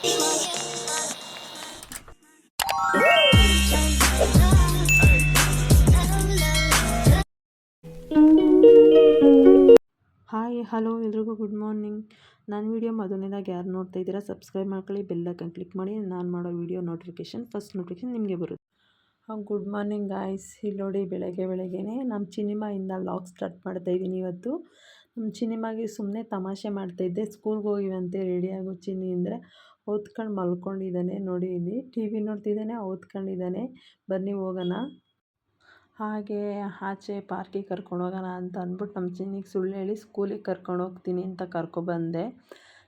Hi hello ಎಲ್ರಿಗೂ good morning ನನ್ನ video ಮೊದಲನೇದಾಗಿ ಯಾರು ನೋಡ್ತಾ ಇದ್ದೀರಾ ಸಬ್ಸ್ಕ್ರೈಬ್ ಮಾಡ್ಕೊಳ್ಳಿ ಬೆಲ್ಲೈಕನ್ ಕ್ಲಿಕ್ ಮಾಡಿ, ನಾನು ಮಾಡೋ ವೀಡಿಯೋ ನೋಟಿಫಿಕೇಶನ್ ಫಸ್ಟ್ ನೋಟಿಫಿಕೇಷನ್ ನಿಮಗೆ ಬರುತ್ತೆ. ಹಾಂ ಗುಡ್ ಮಾರ್ನಿಂಗ್ ಗಾಯ್ಸ್ ಇಲ್ಲಿ ಬೆಳಗ್ಗೆ ಬೆಳಗ್ಗೆನೇ ನಮ್ಮ ಚಿನಿಮಾಯಿಂದ ಲಾಗ್ ಸ್ಟಾರ್ಟ್ ಮಾಡ್ತಾ ಇದ್ದೀನಿ ಇವತ್ತು. ನಮ್ಮ ಚಿನಿಮಾಗೆ ಸುಮ್ಮನೆ ತಮಾಷೆ ಮಾಡ್ತಾಯಿದ್ದೆ ಸ್ಕೂಲ್ಗೆ ಹೋಗಿವಂತೆ ರೆಡಿ ಆಗೋ ಚಿನ್ನಿ ಅಂದರೆ. ಓದ್ಕೊಂಡು ಮಲ್ಕೊಂಡಿದ್ದಾನೆ. ನೋಡಿ, ಇಲ್ಲಿ ಟಿ ವಿ ನೋಡ್ತಿದ್ದಾನೆ, ಓದ್ಕೊಂಡಿದ್ದಾನೆ. ಬನ್ನಿ, ಹೋಗೋಣ. ಹಾಗೆ ಆಚೆ ಪಾರ್ಕಿಗೆ ಕರ್ಕೊಂಡು ಹೋಗೋಣ ಅಂತ ಅಂದ್ಬಿಟ್ಟು ನಮ್ಮ ಚಿನ್ನಿಗೆ ಸುಳ್ಳು ಹೇಳಿ ಸ್ಕೂಲಿಗೆ ಕರ್ಕೊಂಡು ಹೋಗ್ತೀನಿ ಅಂತ ಕರ್ಕೊಬಂದೆ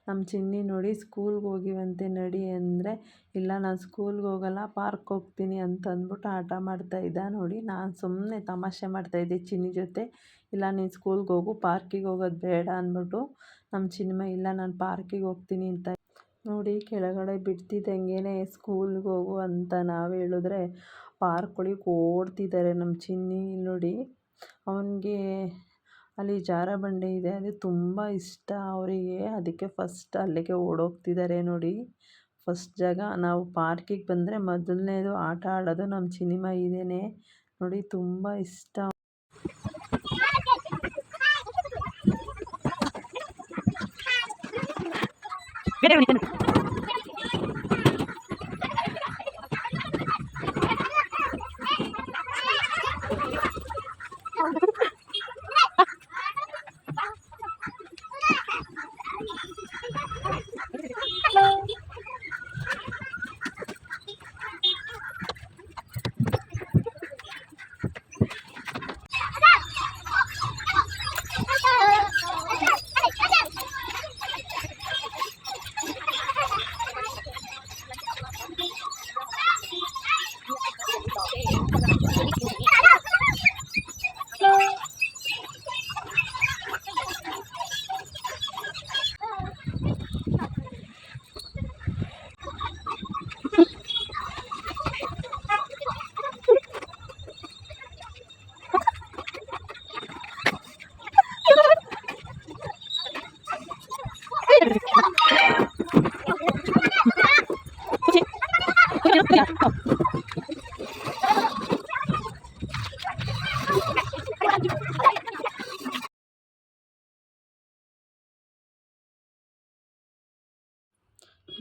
ನಮ್ಮ ಚಿನ್ನಿ ನೋಡಿ, ಸ್ಕೂಲ್ಗೆ ಹೋಗಿವಂತೆ ನಡಿ ಅಂದರೆ, ಇಲ್ಲ, ನಾನು ಸ್ಕೂಲ್ಗೆ ಹೋಗಲ್ಲ, ಪಾರ್ಕ್ ಹೋಗ್ತೀನಿ ಅಂತ ಅಂದ್ಬಿಟ್ಟು ಆಟ ಮಾಡ್ತಾಯಿದ್ದ ನೋಡಿ, ನಾನು ಸುಮ್ಮನೆ ತಮಾಷೆ ಮಾಡ್ತಾಯಿದ್ದೆ ಚಿನ್ನಿ ಜೊತೆ. ಇಲ್ಲ, ನೀನು ಸ್ಕೂಲ್ಗೆ ಹೋಗು, ಪಾರ್ಕಿಗೆ ಹೋಗೋದು ಬೇಡ ಅಂದ್ಬಿಟ್ಟು ನಮ್ಮ ಚಿನ್ನಿಮ ಇಲ್ಲ, ನಾನು ಪಾರ್ಕಿಗೆ ಹೋಗ್ತೀನಿ ಅಂತ ನೋಡಿ ಕೆಳಗಡೆ ಬಿಡ್ತಿದ್ದಂಗೆ ಸ್ಕೂಲ್ಗೆ ಹೋಗು ಅಂತ ನಾವು ಹೇಳಿದ್ರೆ ಪಾರ್ಕ್ ಒಳಗೆ ಓಡ್ತಿದ್ದಾರೆ ನಮ್ಮ ಚಿನ್ನಿ. ನೋಡಿ ಅವನಿಗೆ ಅಲ್ಲಿ ಜಾರಬಂಡಿ ಇದೆ, ಅದು ತುಂಬ ಇಷ್ಟ ಅವರಿಗೆ. ಅದಕ್ಕೆ ಫಸ್ಟ್ ಅಲ್ಲಿಗೆ ಓಡೋಗ್ತಿದ್ದಾರೆ ನೋಡಿ. ಫಸ್ಟ್ ಜಾಗ ನಾವು ಪಾರ್ಕಿಗೆ ಬಂದರೆ ಮೊದಲನೇದು ಆಟ ಆಡೋದು ನಮ್ಮ ಸಿನಿಮಾ ಇದೇನೆ. ನೋಡಿ ತುಂಬ ಇಷ್ಟ.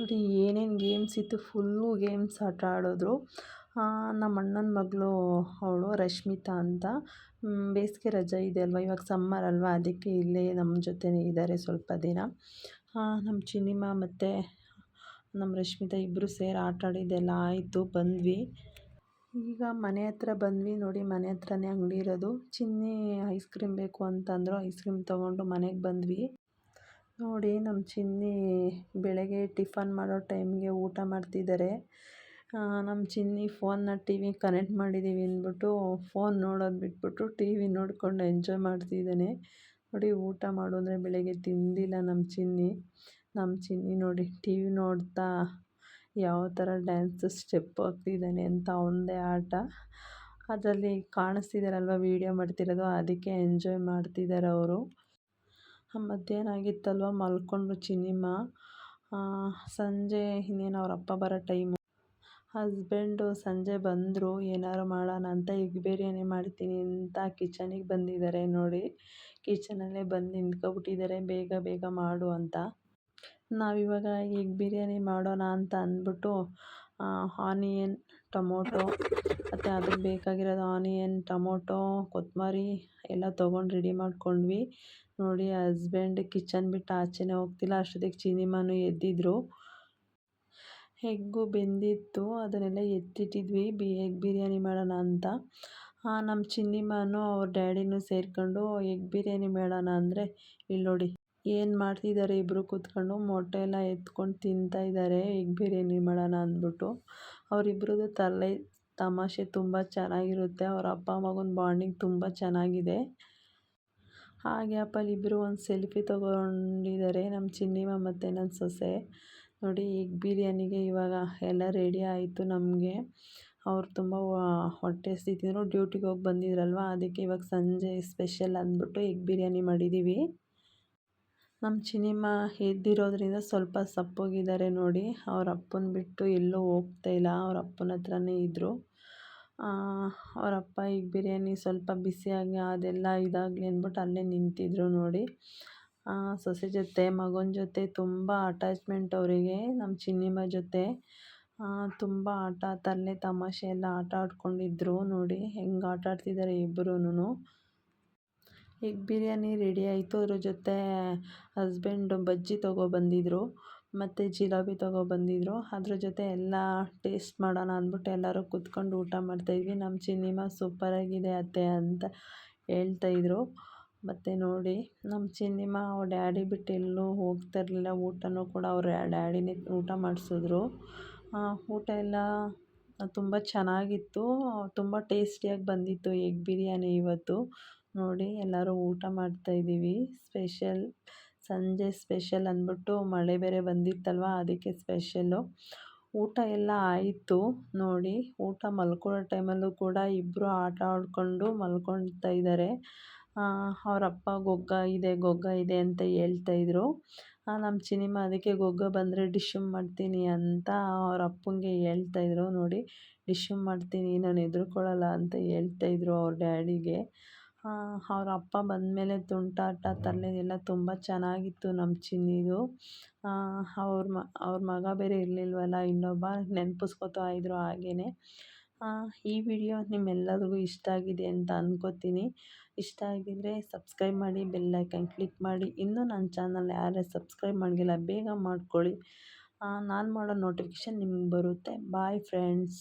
ನೋಡಿ ಏನೇನು ಗೇಮ್ಸ್ ಇತ್ತು ಫುಲ್ಲು ಗೇಮ್ಸ್ ಆಟ ಆಡಿದ್ರು. ನಮ್ಮ ಅಣ್ಣನ ಮಗಳು, ಅವಳು ರಶ್ಮಿತಾ ಅಂತ. ಬೇಸಿಗೆ ರಜೆ ಇದೆ ಅಲ್ವಾ, ಇವಾಗ ಸಮ್ಮರ್ ಅಲ್ವಾ, ಅದಕ್ಕೆ ಇಲ್ಲೇ ನಮ್ಮ ಜೊತೆನೇ ಇದ್ದಾರೆ ಸ್ವಲ್ಪ ದಿನ. ನಮ್ಮ ಚಿನ್ನಿಮಾ ಮತ್ತು ನಮ್ಮ ರಶ್ಮಿತಾ ಇಬ್ಬರು ಸೇರಿ ಆಟ ಆಡಿದ್ದೆಲ್ಲ ಆಯಿತು, ಬಂದ್ವಿ. ಈಗ ಮನೆ ಹತ್ರ ಬಂದ್ವಿ ನೋಡಿ, ಮನೆ ಹತ್ರನೇ ಅಂಗಡಿ ಇರೋದು. ಚಿನ್ನಿ ಐಸ್ ಕ್ರೀಮ್ ಬೇಕು ಅಂತಂದರು, ಐಸ್ ಕ್ರೀಮ್ ತೊಗೊಂಡು ಮನೆಗೆ ಬಂದ್ವಿ. ನೋಡಿ ನಮ್ಮ ಚಿನ್ನಿ ಬೆಳಗ್ಗೆ ಟಿಫನ್ ಮಾಡೋ ಟೈಮ್ಗೆ ಊಟ ಮಾಡ್ತಿದ್ದಾರೆ. ನಮ್ಮ ಚಿನ್ನಿ ಫೋನ್ನ ಟಿ ವಿ ಕನೆಕ್ಟ್ ಮಾಡಿದ್ದೀವಿ ಅಂದ್ಬಿಟ್ಟು ಫೋನ್ ನೋಡೋದು ಬಿಟ್ಬಿಟ್ಟು ಟಿ ವಿ ನೋಡಿಕೊಂಡು ಎಂಜಾಯ್ ಮಾಡ್ತಿದ್ದಾನೆ. ನೋಡಿ ಊಟ ಮಾಡು ಅಂದರೆ ಬೆಳಗ್ಗೆ ತಿಂದಿಲ್ಲ ನಮ್ಮ ಚಿನ್ನಿ. ನಮ್ಮ ಚಿನ್ನಿ ನೋಡಿ ಟಿ ವಿ ನೋಡ್ತಾ ಯಾವ ಥರ ಡ್ಯಾನ್ಸ್ ಸ್ಟೆಪ್ ಹಾಕ್ತಿದ್ದಾನೆ ಅಂತ ಒಂದೇ ಆಟ. ಅದರಲ್ಲಿ ಕಾಣಿಸ್ತಿದ್ದಾರಲ್ವ ವೀಡಿಯೋ ಮಾಡ್ತಿರೋದು, ಅದಕ್ಕೆ ಎಂಜಾಯ್ ಮಾಡ್ತಿದ್ದಾರೆ ಅವರು. ಮಧ್ಯಾಹ್ನ ಆಗಿತ್ತಲ್ವ ಮಲ್ಕೊಂಡ್ರು ಚಿನ್ನಿಮ್ಮ ಸಂಜೆ ಇನ್ನೇನು ಅವ್ರ ಅಪ್ಪ ಬರೋ ಟೈಮು. ಹಸ್ಬೆಂಡು ಸಂಜೆ ಬಂದರು, ಏನಾದ್ರು ಮಾಡೋಣ ಅಂತ ಎಗ್ ಬಿರಿಯಾನಿ ಮಾಡ್ತೀನಿ ಅಂತ ಕಿಚನಿಗೆ ಬಂದಿದ್ದಾರೆ ನೋಡಿ. ಕಿಚನಲ್ಲೇ ಬಂದು ನಿಂತ್ಕೊಬಿಟ್ಟಿದ್ದಾರೆ, ಬೇಗ ಬೇಗ ಮಾಡು ಅಂತ. ನಾವಿವಾಗ ಎಗ್ ಬಿರಿಯಾನಿ ಮಾಡೋಣ ಅಂತ ಅಂದ್ಬಿಟ್ಟು ಆನಿಯನ್ ಟೊಮೊಟೊ, ಮತ್ತು ಅದಕ್ಕೆ ಬೇಕಾಗಿರೋದು ಆನಿಯನ್, ಟೊಮೊಟೊ, ಕೊತ್ತಂಬರಿ ಎಲ್ಲ ತೊಗೊಂಡು ರೆಡಿ ಮಾಡ್ಕೊಂಡ್ವಿ. ನೋಡಿ, ಹಸ್ಬೆಂಡ್ ಕಿಚನ್ ಬಿಟ್ಟು ಆಚೆನೇ ಹೋಗ್ತಿಲ್ಲ, ಅಷ್ಟೊತ್ತಿಗೆ ಚಿನಿಮಾನು ಎದ್ದಿದ್ರು. ಹೆಗ್ಗು ಬೆಂದಿತ್ತು, ಅದನ್ನೆಲ್ಲ ಎತ್ತಿಟ್ಟಿದ್ವಿ. ಬಿ ಎಗ್ ಬಿರಿಯಾನಿ ಮಾಡೋಣ ಅಂತ. ನಮ್ಮ ಚಿನ್ನಿಮಾನು ಅವ್ರ ಡ್ಯಾಡಿನೂ ಸೇರಿಕೊಂಡು ಎಗ್ ಬಿರಿಯಾನಿ ಮಾಡೋಣ ಅಂದರೆ, ಇಲ್ಲಿ ನೋಡಿ. ಏನು ಮಾಡ್ತಿದ್ದಾರೆ ಇಬ್ಬರು ಕೂತ್ಕೊಂಡು ಮೊಟ್ಟೆ ಎಲ್ಲ ಎತ್ಕೊಂಡು ತಿಂತಾ ಇದ್ದಾರೆ ಎಗ್ ಬಿರಿಯಾನಿ ಮಾಡೋಣ ಅಂದ್ಬಿಟ್ಟು. ಅವರಿಬ್ರದ್ದು ತಲೆ ತಮಾಷೆ ತುಂಬ ಚೆನ್ನಾಗಿರುತ್ತೆ. ಅವ್ರ ಅಪ್ಪ ಮಗನ ಬಾಂಡಿಂಗ್ ತುಂಬ ಚೆನ್ನಾಗಿದೆ. ಹಾಗೆ ಅಪ್ಪ ಇಬ್ಬರು ಒಂದು ಸೆಲ್ಫಿ ತೊಗೊಂಡಿದ್ದಾರೆ ನಮ್ಮ ಚಿನ್ನಿಮ ಮತ್ತು ನನ್ನ ಸೊಸೆ. ನೋಡಿ ಎಗ್ ಬಿರಿಯಾನಿಗೆ ಇವಾಗ ಎಲ್ಲ ರೆಡಿ ಆಯಿತು ನಮಗೆ. ಅವ್ರು ತುಂಬ ಹೊಟ್ಟೆ ಸ್ಥಿತಿದ್ರು ಡ್ಯೂಟಿಗೆ ಹೋಗಿ ಬಂದಿದ್ರಲ್ವ? ಅದಕ್ಕೆ ಇವಾಗ ಸಂಜೆ ಸ್ಪೆಷಲ್ ಅಂದ್ಬಿಟ್ಟು ಎಗ್ ಬಿರಿಯಾನಿ ಮಾಡಿದ್ದೀವಿ ನಮ್ಮ ಚಿನಿಮ ಎದ್ದಿರೋದ್ರಿಂದ ಸ್ವಲ್ಪ ಸಪ್ಪಗಿದ್ದಾರೆ ನೋಡಿ. ಅವ್ರ ಅಪ್ಪನ ಬಿಟ್ಟು ಎಲ್ಲೂ ಹೋಗ್ತಾ ಇಲ್ಲ. ಅವ್ರ ಅಪ್ಪನ ಹತ್ರನೇ ಇದ್ದರು ಅವ್ರ ಅಪ್ಪ ಈಗ ಬಿರಿಯಾನಿ ಸ್ವಲ್ಪ ಬಿಸಿಯಾಗಿ ಅದೆಲ್ಲ ಇದಾಗಲಿ ಅಂದ್ಬಿಟ್ಟು ಅಲ್ಲೇ ನಿಂತಿದ್ರು ನೋಡಿ. ಸೊಸೆ ಜೊತೆ, ಮಗನ ಜೊತೆ ತುಂಬ ಅಟ್ಯಾಚ್ಮೆಂಟ್ ಅವರಿಗೆ ನಮ್ಮ ಚಿನ್ನಿಮ್ಮ ಜೊತೆ. ತುಂಬ ಆಟ ತರಲೆ ತಮಾಷೆ ಎಲ್ಲ ಆಟ ಆಡ್ಕೊಂಡಿದ್ರು ನೋಡಿ. ಹೆಂಗೆ ಆಟ ಆಡ್ತಿದ್ದಾರೆ ಇಬ್ಬರೂ ಎಗ್ ಬಿರಿಯಾನಿ ರೆಡಿ ಆಯಿತು. ಅದ್ರ ಜೊತೆ ಹಸ್ಬೆಂಡು ಬಜ್ಜಿ ತೊಗೊಬಂದಿದ್ರು ಮತ್ತು ಜಿಲಾಬಿ ತೊಗೊಬಂದಿದ್ರು ಅದ್ರ ಜೊತೆ ಎಲ್ಲ ಟೇಸ್ಟ್ ಮಾಡೋಣ ಅಂದ್ಬಿಟ್ಟು ಎಲ್ಲರೂ ಕೂತ್ಕೊಂಡು ಊಟ ಮಾಡ್ತಾಯಿದ್ವಿ ನಮ್ಮ ಚಿನ್ನಿಮ್ಮ ಸೂಪರಾಗಿದೆ ಅತ್ತೆ ಅಂತ ಹೇಳ್ತಾಯಿದ್ರು ಮತ್ತು ನೋಡಿ ನಮ್ಮ ಸಿನಿಮಾ ಅವ್ರ ಡ್ಯಾಡಿ ಬಿಟ್ಟು ಎಲ್ಲೂ ಹೋಗ್ತಿರ್ಲಿಲ್ಲ ಊಟನೂ ಕೂಡ ಅವ್ರ ಡ್ಯಾಡಿನೇ ಊಟ ಮಾಡಿಸಿದ್ರು. ಊಟ ಎಲ್ಲ ತುಂಬ ಚೆನ್ನಾಗಿತ್ತು. ತುಂಬ ಟೇಸ್ಟಿಯಾಗಿ ಬಂದಿತ್ತು ಎಗ್ ಬಿರಿಯಾನಿ ಇವತ್ತು. ನೋಡಿ, ಎಲ್ಲರೂ ಊಟ ಮಾಡ್ತಾ ಇದ್ದೀವಿ. ಸ್ಪೆಷಲ್, ಸಂಜೆ ಸ್ಪೆಷಲ್ ಅಂದ್ಬಿಟ್ಟು ಮಳೆ ಬೇರೆ ಬಂದಿತ್ತಲ್ವ, ಅದಕ್ಕೆ ಸ್ಪೆಷಲ್ಲು ಊಟ ಎಲ್ಲ ಆಯಿತು. ನೋಡಿ, ಊಟ ಮಲ್ಕೊಳ್ಳೋ ಟೈಮಲ್ಲೂ ಕೂಡ ಇಬ್ಬರು ಆಟ ಆಡಿಕೊಂಡು ಮಲ್ಕೊಳ್ತಾ ಇದ್ದಾರೆ. ಅವ್ರ ಅಪ್ಪ ಗೊಗ್ಗ ಇದೆ ಗೊಗ್ಗ ಇದೆ ಅಂತ ಹೇಳ್ತಾಯಿದ್ರು ನಮ್ಮ ಚಿನಿಮ ಅದಕ್ಕೆ ಗೊಗ್ಗ ಬಂದರೆ ಡಿಶ್ ಮಾಡ್ತೀನಿ ಅಂತ ಅವ್ರ ಅಪ್ಪಂಗೆ ಹೇಳ್ತಾಯಿದ್ರು ನೋಡಿ, ಡಿಶ್ ಮಾಡ್ತೀನಿ, ನಾನು ಹೆದ್ರುಕೊಳ್ಳಲ್ಲ ಅಂತ ಹೇಳ್ತಾಯಿದ್ರು ಅವ್ರ ಡ್ಯಾಡಿಗೆ. ಅವ್ರ ಅಪ್ಪ ಬಂದಮೇಲೆ ತುಂಟಾಟ ತರಲೆ ಎಲ್ಲ ತುಂಬ ಚೆನ್ನಾಗಿತ್ತು ನಮ್ಮ ಚಿನ್ನಿದು. ಅವ್ರ ಮ, ಅವ್ರ ಮಗ ಬೇರೆ ಇರಲಿಲ್ವಲ್ಲ, ಇನ್ನೊಬ್ಬ ನೆನ್ಪಿಸ್ಕೊತಾ ಇದ್ರು ಹಾಗೇ ಈ ವಿಡಿಯೋ ನಿಮ್ಮೆಲ್ಲರಿಗೂ ಇಷ್ಟ ಆಗಿದೆ ಅಂತ ಅಂದ್ಕೋತೀನಿ ಇಷ್ಟ ಆಗಿದ್ದರೆ ಸಬ್ಸ್ಕ್ರೈಬ್ ಮಾಡಿ, ಬೆಲ್ ಕ್ಲಿಕ್ ಮಾಡಿ. ಇನ್ನೂ ನನ್ನ ಚಾನಲ್ ಯಾರೇ ಸಬ್ಸ್ಕ್ರೈಬ್ ಮಾಡಿಲ್ಲ ಬೇಗ ಮಾಡ್ಕೊಳ್ಳಿ. ನಾನು ಮಾಡೋ ನೋಟಿಫಿಕೇಶನ್ ನಿಮ್ಗೆ ಬರುತ್ತೆ. Bye friends.